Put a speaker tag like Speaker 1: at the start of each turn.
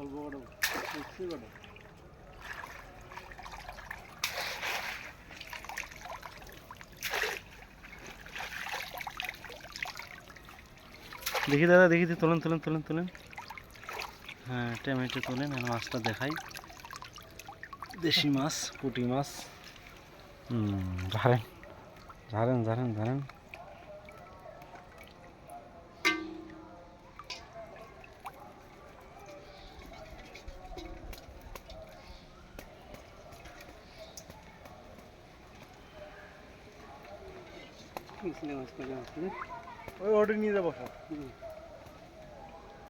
Speaker 1: অল্প কটা দেখছি কটা
Speaker 2: দেখি দাদা দেখি দি, তোলেন তোলেন তোলেন তোলেন। হ্যাঁ টমেটো তোলেন আর মাছটা দেখাই। দেশি মাছ পুঁটি মাছ। হুম ঝাড়েন ঝাড়েন ঝাড়েন ঝাড়েন
Speaker 3: মিশলে মাছ করে মাছ করে
Speaker 1: ওই অর্ডার নিয়ে যাবো সব
Speaker 3: হুম।